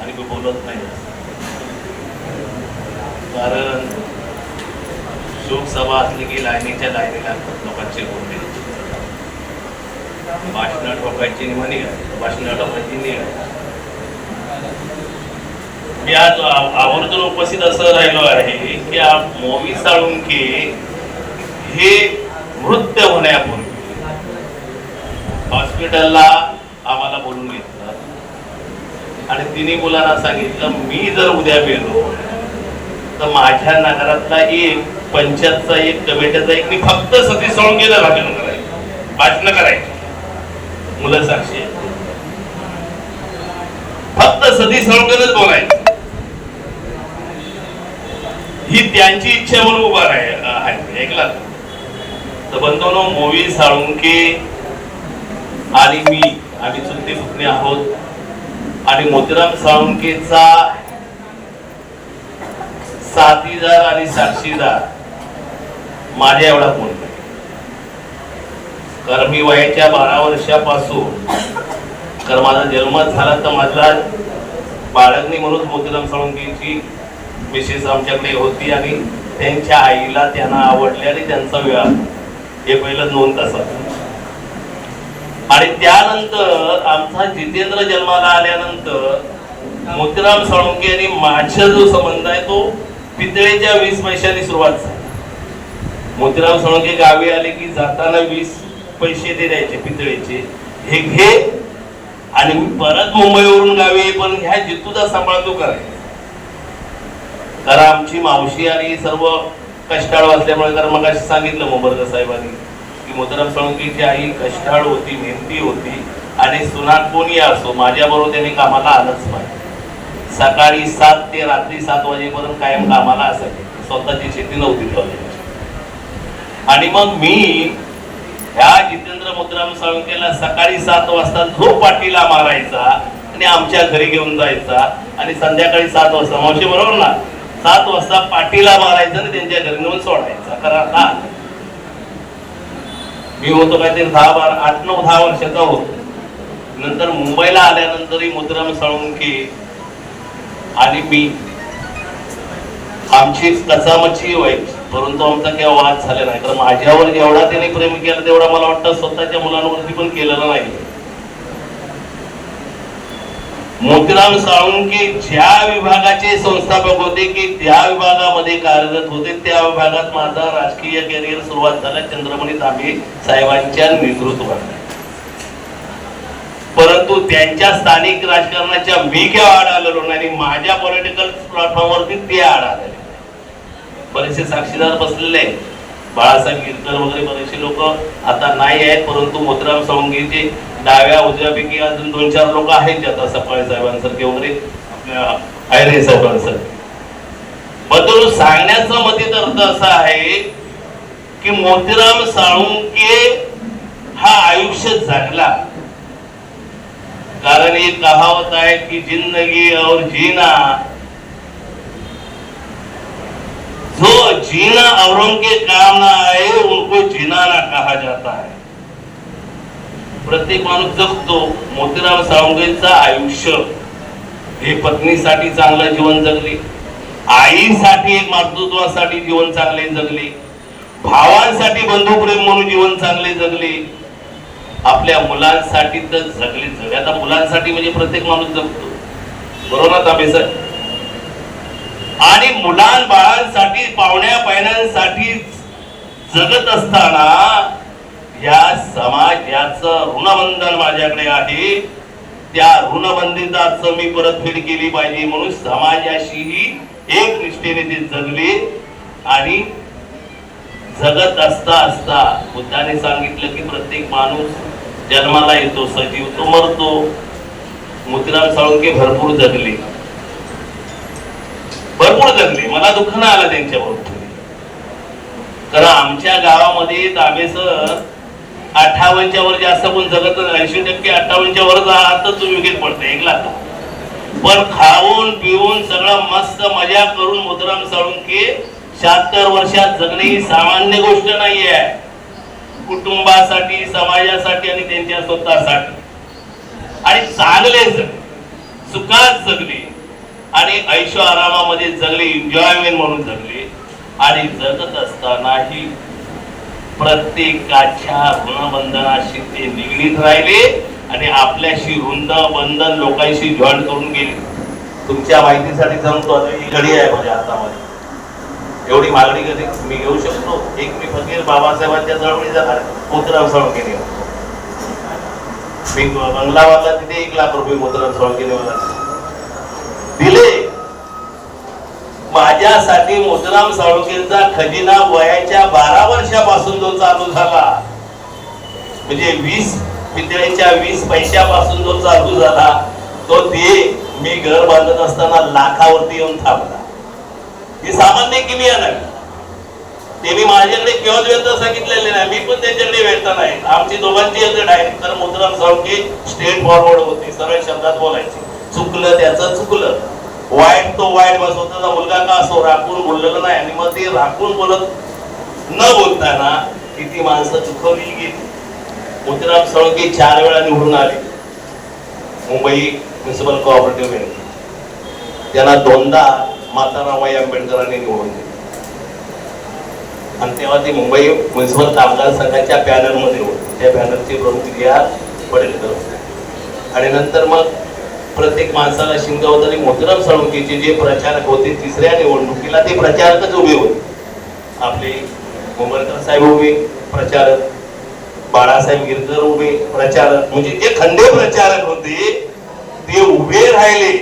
आणि मी बोलत नाही. कारण शोकसभा असली की लाईनीच्या लाईनी लागतात लोकांचे बोलणे भाषणं ठोकायची म्हणी आहे भाषणं ठोकायची निघ मी आज आवर्जून उपस्थित असं राहिलो आहे की मोवी साळुंके हे मृत्य होण्यापूर्वी हॉस्पिटलला आम्हाला बोलून घेतलं. आणि तिने मुलांना सांगितलं मी जर उद्या गेलो तर माझ्या नगरातला एक पंचायतचा एक कमिटीचा एक मी फक्त सतीश सोळंकेला भाषण करायचं भाषण करायचं. मुलं साक्षी फक्त सतीश सोळंकेलाच बोलायचं. ही त्यांची इच्छा म्हणून उभा आहे. ऐकला? तर बंधूनो मोवी साळुंके आणि मी आम्ही चुलते पुतणे आहोत. आणि मोतीराम साळुंकेचा साथीदार आणि साक्षीदार माझ्या एवढा कोण नाही. कारण मी वयाच्या बारा वर्षापासून तर माझा जन्म झाला तर माझा बाळगणी म्हणून मोतीराम साळुंकेची मिसेस आमच्याकडे होती आणि त्यांच्या आईला त्यांना आवडले आणि त्यांचा विवाह हे पहिलं दोन तासात. आणि त्यानंतर आमचा जितेंद्र जन्माला आल्यानंतर मोतीराम साळुंके आणि माझा जो संबंध आहे तो पितळेच्या वीस पैशांनी सुरुवात झाली. मोतीराम साळुंके गावी आले की जाताना वीस पैसे ते द्यायचे पितळेचे. हे घे आणि मी परत मुंबईवरून गावी पण ह्या जितूचा सांभाळ तू करायचा कारण आमची मावशी आणि सर्व कष्टाळ असल्यामुळे कारण मग सांगितलं मुंबरकर साहेबांनी की मोतीराम साळुंकेची आई कष्टाळू होती मेहनती होती आणि सुनात कोणी असो माझ्याबरोबर त्याने कामाला आलंच पाहिजे. सकाळी सात ते रात्री सात वाजेपर्यंत कायम कामाला असायचे. स्वतःची शेती नव्हती ठेवली आणि मग मी ह्या जितेंद्र मुद्राम साळुंकेला सकाळी सात वाजता झोप पाठीला मारायचा आणि आमच्या घरी घेऊन जायचा. आणि संध्याकाळी सात वाजता मावशी बरोबर ना सात वाजता पाठीला मारायचा आणि त्यांच्या घरी नेऊन सोडायचा. कारण का मी होतो काहीतरी दहा बारा आठ नऊ दहा वर्षाचा होतो. नंतर मुंबईला आल्यानंतरही मुद्राम साळुंके आणि मी आमची कचामची व्हायची परंतु आमचा काही वाद झाला नाही. कारण माझ्यावर जेवढा त्याने प्रेम केला तेवढा मला वाटतं स्वतःच्या मुलांवरती पण केलेलं नाही. मोतीराम साळुंके ज्या विभागाचे संस्थापक होते की त्या विभागामध्ये कार्यरत होते त्या विभागात माझा राजकीय कॅरियर सुरुवात झाला. चंद्रमणी तांबे साहेबांच्या नेतृत्वात. परंतु त्यांच्या स्थानिक राजकारणाच्या मी केव्हा आड आलेलो नाही माझ्या पॉलिटिकल प्लॅटफॉर्मवरती ते आड आलेले. बरेचसे साक्षीदार बसलेले आहेत. बाळासाहेब गिरकर वगैरे बरेचसे लोक आता नाही आहेत परंतु मोतीराम सवंगीचे डाव्या उजव्यापैकी अजून दोन चार लोक आहेत जे आता सफाळे साहेबांसारखे वगैरे आपल्या आयरे साहेबांसारखे. बदल सांगण्याचा मतीत अर्थ असा आहे की मोतीराम साळुंके हा आयुष्य जगला. कारण एक कहावत आहे की जिंदगी और जीना. जो जीना औरों के काम ना आए उनको जीना ना काय प्रत्येक माणूस जगतो मोतीराम साळुंकेचं आयुष्य हे पत्नीसाठी चांगलं जीवन जगले. आईसाठी एक मातृत्वासाठी जीवन चांगले जगले. भावांसाठी बंधुप्रेम म्हणून जीवन चांगले जगले. आपल्या मुलांसाठी तर जगले जगले. आता मुलांसाठी म्हणजे प्रत्येक माणूस जगतो. बरोबर ना ताबे सर? आणि मुलां बाळांसाठी पाहुण्या पाहुण्यांसाठी जगत असताना या समाज याचं ऋणबंधन माझ्याकडे आहे. त्या ऋणबंधिताचं मी परतफेड केली पाहिजे म्हणून समाजाशीही एक निष्ठेने ते जगले आणि जगत असता असता बुद्धाने सांगितलं की प्रत्येक माणूस जन्माला येतो सजीव तो मरतो. मोतीराम साळुंके भरपूर जगले. भरपूर जगले. मला दुःख नाही आलं त्यांच्याबरोबर. कारण आमच्या गावामध्ये ताबेसर अठ्ठावन्नच्या वर जास्त कोण जगत ऐंशी टक्के अठ्ठावन्नच्या वर जातच तर तुम्ही विकेट पडते एक लाख. पण खाऊन पिऊन सगळं मस्त मजा करून मुद्राम की शहात्तर वर्षात जगणे ही सामान्य गोष्ट नाहीये. कुटुंबासाठी समाजासाठी आणि त्यांच्या स्वतःसाठी. आणि चांगले जग सुखात जगले आणि ऐशो आरामामध्ये जगले एन्जॉयमेंट म्हणून जगले आणि जगत असतानाही प्रत्येकाच्या ऋणबंधनाशी ते निगडीत राहिले आणि आपल्याशी ऋण बंधन लोकांशी जॉईन करून गेले. तुमच्या माहितीसाठी सांगतो ही घडी आहे माझ्या हातामध्ये. एवढी मागणी कधी मी घेऊ शकतो? एक मी फकीर बाबासाहेबांच्या चळवळीचा मुद्राम केली मी बंगलावाला तिथे एक लाख रुपये मुद्राम केले मला दिले माझ्यासाठी मोतीराम साळुंकेचा खजिना वयाच्या बारा वर्षापासून जो चालू झाला. म्हणजे वीस विद्यार्थ्यांच्या वीस पैशापासून जो चालू झाला तो ते मी घर बांधत असताना लाखावरती येऊन थांबला. ही सामान्य किमिया नाही त्यांनी माझ्याकडे केवळ व्यर्थ सांगितलेले नाही. मी पण त्यांच्याकडे व्यर्थ नाही. आमची दोघांची एकड आहे. तर मोतीराम साळुंके स्ट्रेट फॉरवर्ड होते. सरळ शब्दात बोलायचे. चुकलं त्याचं चुकलं. वाईट तो वाईट मग स्वतःचा मुलगा का असो राखून बोललेलं नाही. आणि मग ते राखून बोलत न बोलताना किती माणसं दुखवली गेली मोतीराम सळके चार वेळा निवडून आले. मुंबई म्युन्सिपल कोऑपरेटिव्ह बँक त्यांना दोनदा मातारामाई आंबेडकरांनी निवडून दिले. आणि तेव्हा ते मुंबई म्युन्सिपल कामगार संघाच्या पॅनलमध्ये होते. त्या पॅनलची प्रमुख लिहा पडेलकर होते आणि नंतर मग प्रत्येक माणसाला शिंगावत आणि मोतीराम साळुंकेचे जे प्रचारक होते तिसऱ्या निवडणुकीला ते प्रचारकच उभे होते. आपले मुंबईकर साहेब उभे प्रचारक बाळासाहेब गिरकर उभे प्रचारक म्हणजे जे खंडे प्रचारक होते ते उभे राहिले.